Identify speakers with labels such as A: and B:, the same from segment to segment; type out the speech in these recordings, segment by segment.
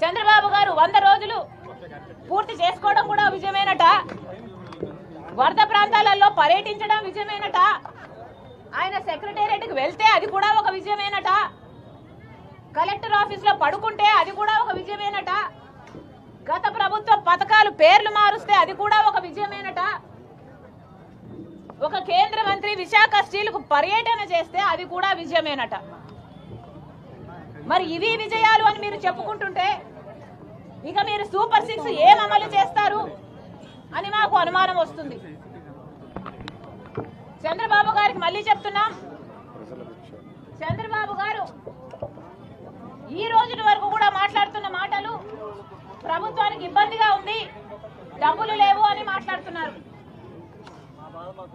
A: చంద్రబాబు గారు వంద రోజులు పూర్తి చేసుకోవడం కూడా విజయమేనట. వరద ప్రాంతాలలో పర్యటించడం విజయమేనట. ఆయన సెక్రటేరియట్కి వెళ్తే అది కూడా ఒక విజయమేనట. కలెక్టర్ ఆఫీస్లో పడుకుంటే అది కూడా ఒక విజయమేనట. గత ప్రభుత్వ పథకాలు పేర్లు మారుస్తే అది కూడా ఒక విజయమేనట. ఒక కేంద్ర మంత్రి విశాఖ స్టీల్కు పర్యటన చేస్తే అది కూడా విజయమేనట. మరి ఇవి విజయాలు అని మీరు చెప్పుకుంటుంటే ఇక మీరు సూపర్ సిక్స్ ఏం అమలు చేస్తారు అని మాకు అనుమానం వస్తుంది. చంద్రబాబు గారికి మళ్ళీ చెప్తున్నాం. చంద్రబాబు గారు ఈ రోజు వరకు కూడా మాట్లాడుతున్న మాటలు ప్రభుత్వానికి ఇబ్బందిగా ఉంది డబ్బులు లేవు అని మాట్లాడుతున్నారు.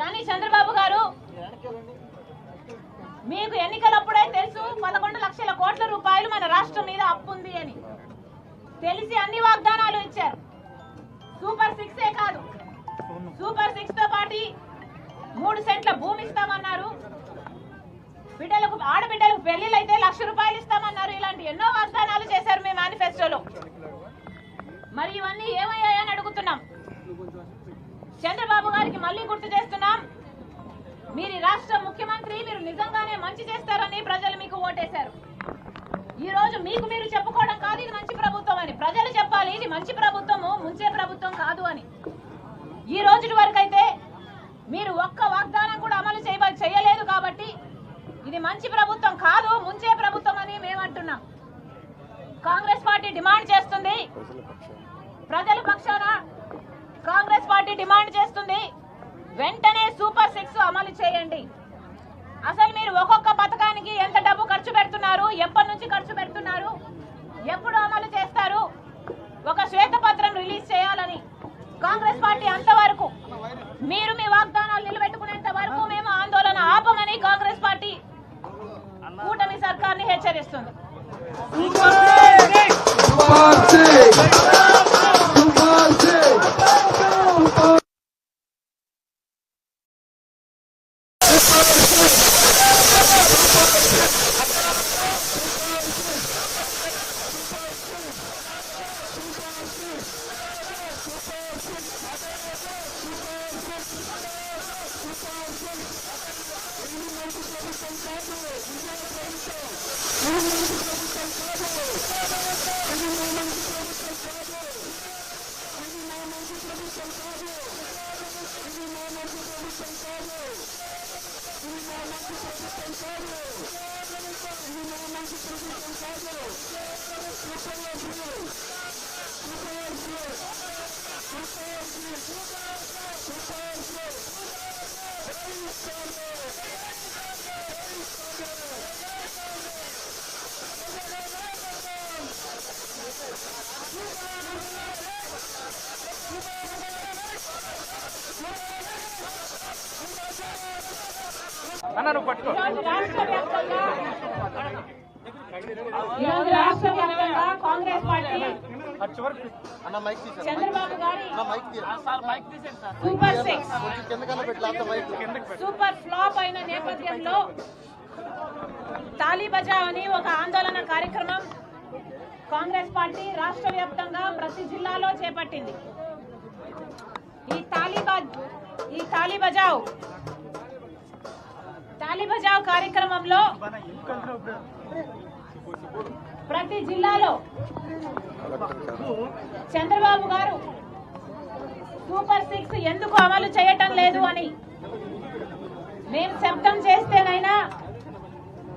A: కానీ చంద్రబాబు గారు మీకు ఎన్నికలప్పుడే తెలుసు పదకొండు లక్షల కోట్ల రూపాయలు మన రాష్ట్రం మీద అప్పు ఉంది అని. తెలిసి అన్ని వాగ్దానాలు ఇచ్చారు. సూపర్ సిక్స్ ఏ కాదు. సూపర్ సిక్స్తో పాటు మూడు సెంట్ల భూమి ఇస్తామన్నారు. బిడ్డలకు ఆడబిడ్డలకు పెళ్ళిళ్ళు అయితే లక్ష రూపాయలు ఇస్తామన్నారు. ఇలాంటి ఎన్నో వాగ్దానాలు చేశారు మీ మేనిఫెస్టోలో. మరి ఇవన్నీ ఏమయ్యాయని అడుగుతున్నాం. చంద్రబాబు గారికి మళ్ళీ గుర్తు చేస్తున్నాం. మీరు రాష్ట్ర ముఖ్యమంత్రి మీరు నిజంగానే మంచి చేస్తారని ప్రజలు మీకు ఓటేశారు. ఈ రోజు మీకు మీరు చెప్పుకోవడం కాదు ఇది మంచి ప్రభుత్వం అని. ప్రజలు చెప్పాలి ఇది మంచి ప్రభుత్వము ముంచే ప్రభుత్వం కాదు అని. ఈ రోజు వరకు అయితే మీరు ఒక్క వాగ్దానం కూడా అమలు చేయ చేయలేదు కాబట్టి ఇది మంచి ప్రభుత్వం కాదు ముంచే ప్రభుత్వం అని మేము అంటున్నాం కాంగ్రెస్ పార్టీ డిమాండ్ చేస్తుంది. ప్రజల పక్షాన కాంగ్రెస్ పార్టీ డిమాండ్ చేస్తుంది. వెంటనే సూపర్ సిక్స్ అమలు చేయండి. అసలు మీరు ఒక్కొక్క పథకానికి ఎంత డబ్బు ఖర్చు పెడుతున్నారు? ఎప్పటి నుంచి ఖర్చు పెడుతున్నారు? ఎప్పుడు అమలు చేస్తారు? ఒక శ్వేతపత్రం రిలీజ్ చేయాలని కాంగ్రెస్ పార్టీ అంతవరకు మీరు మీ వాగ్దానాలు నిలబెట్టుకునేంత వరకు మేము ఆందోళన ఆపమని కాంగ్రెస్ పార్టీ కూటమి సర్కార్ని హెచ్చరిస్తుంది.
B: అన్న నువ్వు పట్టుకో
A: ఈరోజు రాష్ట్ర వ్యాప్తంగా ఈరోజు రాష్ట్ర వ్యాప్తంగా కాంగ్రెస్ పార్టీ
B: అది చివరికి
C: అన్న మైక్ తీసాను
A: చంద్రబాబు గారి
C: అన్న మైక్ తీయ.
A: సూపర్ ఫ్లాప్ అయిన నేపథ్యంలో తాలీ బజావ్ అని ఒక ఆందోళన కార్యక్రమం కాంగ్రెస్ పార్టీ రాష్ట్ర వ్యాప్తంగా ప్రతి జిల్లాలో చేపట్టింది. ఈ తాలిబాద్ ఈ తాలి బజావ్ తాలి బజావ్ కార్యక్రమంలో ప్రతి జిల్లాలో చంద్రబాబు గారు సూపర్ సిక్స్ ఎందుకు అమలు చేయటం లేదు అని మేము శబ్దం చేస్తేనైనా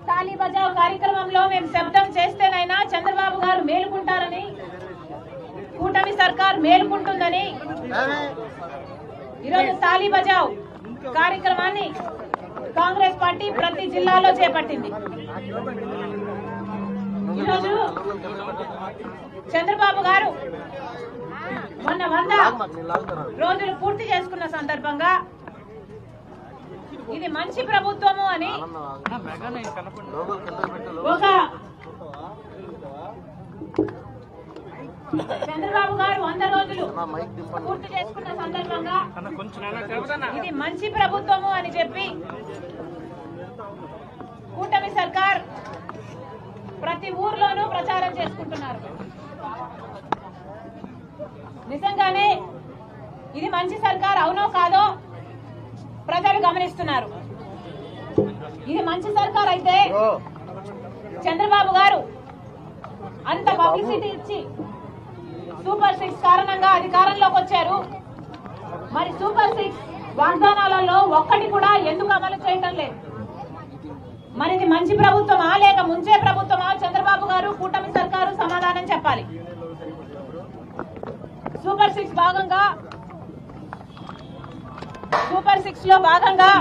A: తాళీ బజావ్ కార్యక్రమంలో మేము శబ్దం చేస్తేనైనా చంద్రబాబు గారు మేలుకుంటారని కూటమి సర్కార్ మేలుకుంటుందని ఈరోజు తాళీ బజావ్ కార్యక్రమాన్ని కాంగ్రెస్ పార్టీ ప్రతి జిల్లాలో చేపట్టింది. ఈరోజు చంద్రబాబు గారు మొన్న వంద రోజులు పూర్తి చేసుకున్న సందర్భంగా ఇది మంచి ప్రభుత్వము అని ఒక చంద్రబాబు గారు వంద రోజులు పూర్తి చేసుకున్న సందర్భంగా
B: అన్న కొంచెం అన్న తిరుగుతానా
A: ఇది మంచి ప్రభుత్వము అని చెప్పి కూటమి సర్కార్ ప్రతి ఊర్లోనూ ప్రచారం చేసుకుంటున్నారు. నిజంగానే ఇది మంచి సర్కార్ అవునో కాదో ప్రజలు గమనిస్తున్నారు. ఇది మంచి సర్కార్ అయితే చంద్రబాబు గారు అంత పబ్లిసిటీ ఇచ్చి సూపర్ సిక్స్ కారణంగా అధికారంలోకి వచ్చారు. మరి సూపర్ సిక్స్ వాగ్దానాలలో ఒక్కటి కూడా ఎందుకు అమలు చేయటం లేదు? మరి ఇది మంచి ప్రభుత్వమా లేక ముంచే ప్రభుత్వమా? చంద్రబాబు గారు కూటమి సర్కారు సమాధానం చెప్పాలి. సూపర్ సిక్స్ భాగంగా సూపర్ సిక్స్లో భాగంగా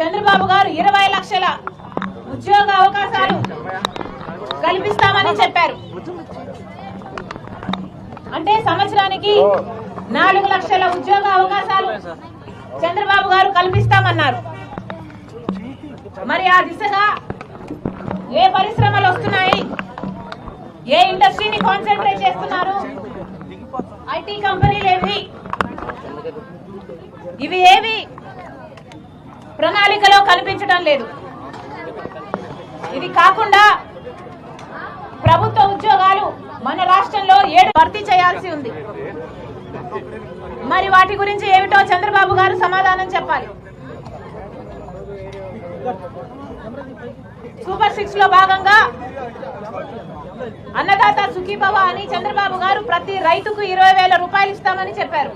A: చంద్రబాబు గారు ఇరవై లక్షల ఉద్యోగ అవకాశాలు కల్పిస్తామని చెప్పారు. అంటే సంవత్సరానికి నాలుగు లక్షల ఉద్యోగ అవకాశాలు చంద్రబాబు గారు కల్పిస్తామన్నారు. మరి ఆ దిశగా ఏ పరిశ్రమలు వస్తున్నాయి? ఏ ఇండస్ట్రీని కాన్సన్ట్రేట్ చేస్తున్నారు? ఐటీ కంపెనీలు ఏవి? ఇవి ఏవి? ప్రణాళికలో కనిపించడం లేదు. ఇది కాకుండా ప్రభుత్వ ఉద్యోగాలు మన రాష్ట్రంలో ఏడు భర్తీ చేయాల్సి ఉంది. మరి వాటి గురించి ఏమిటో చంద్రబాబు గారు సమాధానం చెప్పాలి. సూపర్ సిక్స్లో భాగంగా అన్నదాత సుఖీభవ అని చంద్రబాబు గారు ప్రతి రైతుకు ఇరవై వేల రూపాయలు ఇస్తామని చెప్పారు.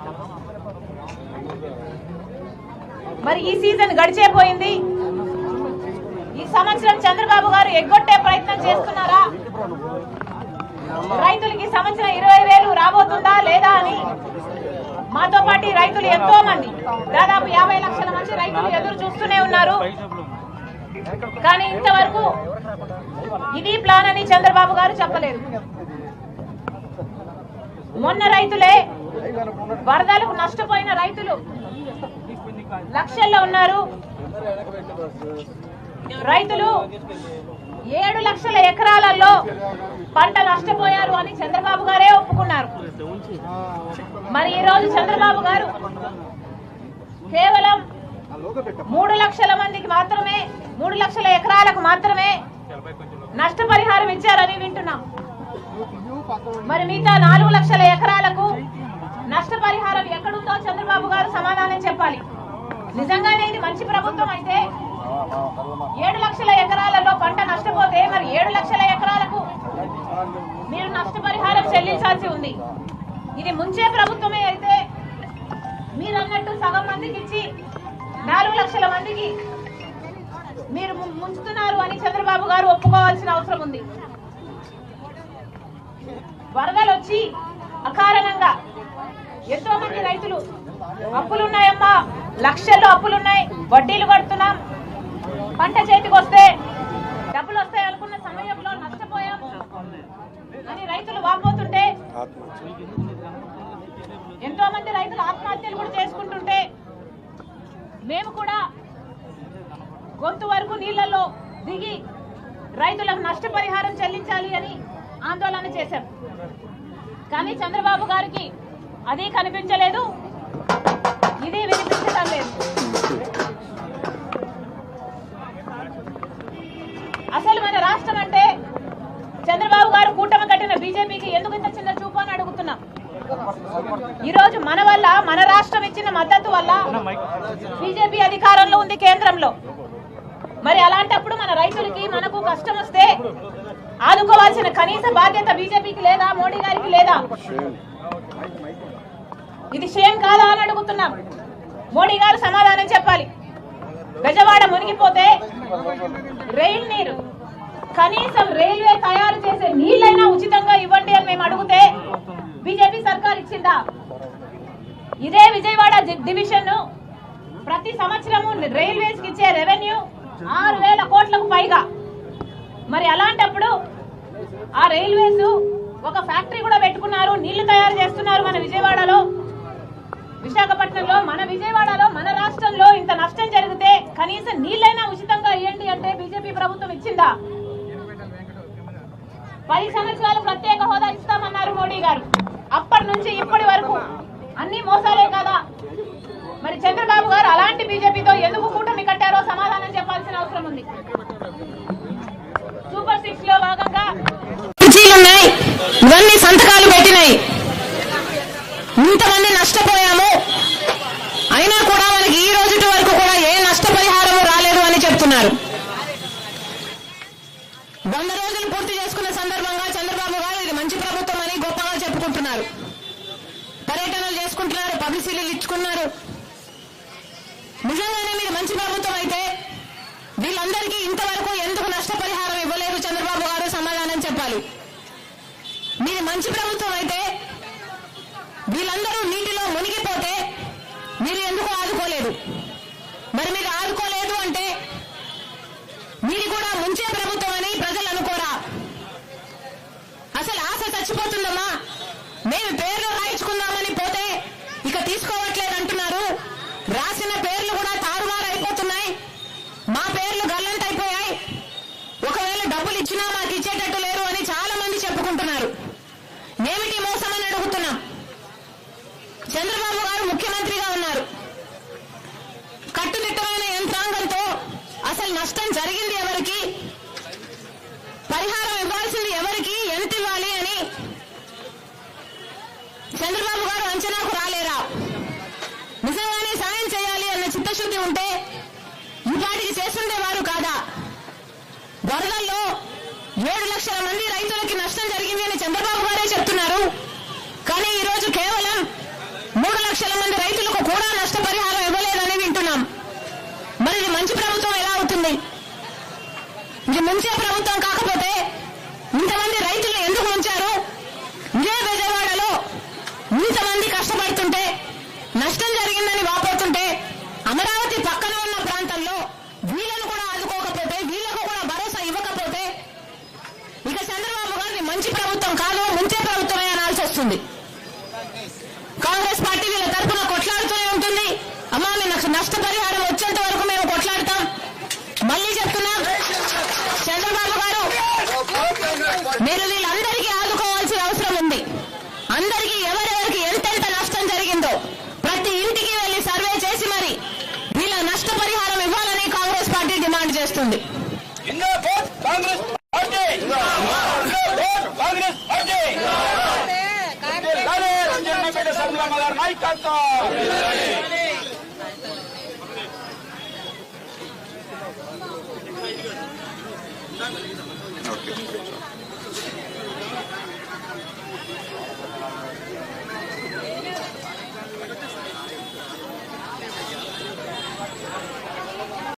A: మరి ఈ సీజన్ గడిచేపోయింది ఈ సంవత్సరం చంద్రబాబు గారు ఎగ్గొట్టే ప్రయత్నం చేస్తున్నారా? రైతులకి సంవత్సరం ఇరవై వేలు రాబోతుందా లేదా అని? మాతో పాటు రైతులు ఎంతో మంది దాదాపు యాభై లక్షల మంది రైతులు ఎదురు చూస్తూనే ఉన్నారు. కానీ ఇంతవరకు ఇది ప్లాన్ అని చంద్రబాబు గారు చెప్పలేదు. మొన్న రైతులే వరదలకు నష్టపోయిన రైతులు లక్షల్లో ఉన్నారు. రైతులు ఏడు లక్షల ఎకరాలలో పంట నష్టపోయారు అని చంద్రబాబు గారే ఒప్పుకున్నారు. మరి ఈరోజు చంద్రబాబు గారు కేవలం మూడు లక్షల మందికి మాత్రమే మూడు లక్షల ఎకరాలకు మాత్రమే నష్టపరిహారం ఇచ్చారని వింటున్నాం. మరి మిగతా నాలుగు లక్షల ఎకరాలకు నష్టపరిహారం ఎక్కడుందో చంద్రబాబు గారు సమాధానం చెప్పాలి. నిజంగానే ఇది మంచి ప్రభుత్వం అయితే సుమారు ఏడు లక్షల ఎకరాలకు మీరు నష్టపరిహారం చెల్లించాల్సి ఉంది. ఇది ముంచే ప్రభుత్వమే అయితే మీరు అన్నట్టు సగం మందికి ఇచ్చి నాలుగు లక్షల మందికి మీరు ముంచుతున్నారు అని చంద్రబాబు గారు ఒప్పుకోవాల్సిన అవసరం ఉంది. వరదలు వచ్చి అకారణంగా ఎంతో మంది రైతులు అప్పులున్నాయమ్మా లక్షల్లో అప్పులున్నాయి వడ్డీలు కడుతున్నాం. పంట చేతికి వస్తే డబ్బులు వస్తాయి అనుకున్న సమయంలో నష్టపోయాం అని రైతులు వాపోతుంటే ఎంతో మంది రైతులు ఆత్మహత్యలు కూడా చేసుకుంటుంటే మేము కూడా గొంతు వరకు నీళ్ళలో దిగి రైతులకు నష్టపరిహారం చెల్లించాలి అని ఆందోళన చేశాం. కానీ చంద్రబాబు గారికి అది కనిపించలేదు ఇది వినిపించడం లేదు. అసలు మన రాష్ట్రం అంటే చంద్రబాబు గారు కూటమి కట్టిన బీజేపీకి ఎందుకు ఇంత చిన్న చూపు అని అడుగుతున్నాం? ఈరోజు మన వల్ల మన రాష్ట్రం ఇచ్చిన మద్దతు వల్ల బీజేపీ అధికారంలో ఉంది కేంద్రంలో. మరి అలాంటప్పుడు మన రైతులకి మనకు కష్టం వస్తే ఆదుకోవాల్సిన కనీస బాధ్యత బీజేపీకి లేదా మోడీ గారికి లేదా? ఇది షేం కాదా అని అడుగుతున్నాం. మోడీ గారు సమాధానం చెప్పాలి. బెజవాడ మునిగిపోతే రైల్ నీరు కనీసం రైల్వే తయారు చేసే నీళ్ళైనా ఉచితంగా ఇవ్వండి అని మేము అడిగితే బీజేపీ సర్కార్ ఇచ్చిందా? ఇదే విజయవాడ డివిజన్. ప్రతి సంవత్సరము రైల్వేస్కి ఇచ్చే రెవెన్యూ ఆరు వేల కోట్లకు పైగా. మరి అలాంటప్పుడు ఆ రైల్వేస్ ఒక ఫ్యాక్టరీ కూడా పెట్టుకున్నారు నీళ్ళు తయారు చేస్తున్నారు మన విజయవాడలో. విశాఖపట్నంలో మన విజయవాడలో మన రాష్ట్రంలో ఇంత నష్టం జరిగితే కనీసం నీళ్ళైనా ఉచితంగా ఇవ్వండి పది సంవత్సరాలు ప్రత్యేక హోదా ఇస్తామన్నారు మోడీ గారు. అప్పటి నుంచి ఇప్పటి వరకు. అన్ని మోసాలే కదా. మరి చంద్రబాబు గారు అలాంటి బీజేపీతో ఎందుకు కూటమి కట్టారో సమాధానం చెప్పాల్సిన అవసరం ఉంది. సూపర్
D: సిక్స్లో భాగంగా
A: ఇవన్నీ సంతకాలు పెట్టినాయి. ఇంతమంది నష్టపోయి ఉండాలి మీది మంచి ప్రభుత్వం అయితే వీళ్ళందరూ నీటిలో మునిగిపోతే మీరు ఎందుకు ఆదుకోలేదు? మరి మీరు ఆదుకోలేదు అంటే నష్టం జరిగింది ఎవరికి? పరిహారం ఇవ్వాల్సింది ఎవరికి? ఎంత ఇవ్వాలి అని చంద్రబాబు గారు అంచనాకు రాలేరా? నిజంగానే సాయం చేయాలి అన్న చిత్తశుద్ధి ఉంటే ఇవాటికి చేస్తుండేవారు కాదా? వరదల్లో ఏడు లక్షల మంది రైతులు ఇది ముంచే ప్రభుత్వం కాకపోతే ఇంతమంది రైతులు ఎందుకు ఉంచారు ఇదే విజయవాడలో ఇంతమంది కష్టపడుతుంటే నష్టం జరిగిందని వాపోతుంటే అమరావతి పక్కన ఉన్న ప్రాంతంలో వీళ్ళను కూడా ఆదుకోకపోతే వీళ్ళకు కూడా భరోసా ఇవ్వకపోతే ఇక చంద్రబాబు గారిని మంచి ప్రభుత్వం కాదు ముంచే ప్రభుత్వమే అనాల్సి వస్తుంది. చేస్తుంది
B: కాంగ్రెస్ పార్టీ. కాంగ్రెస్ పార్టీ. నాయకత్వం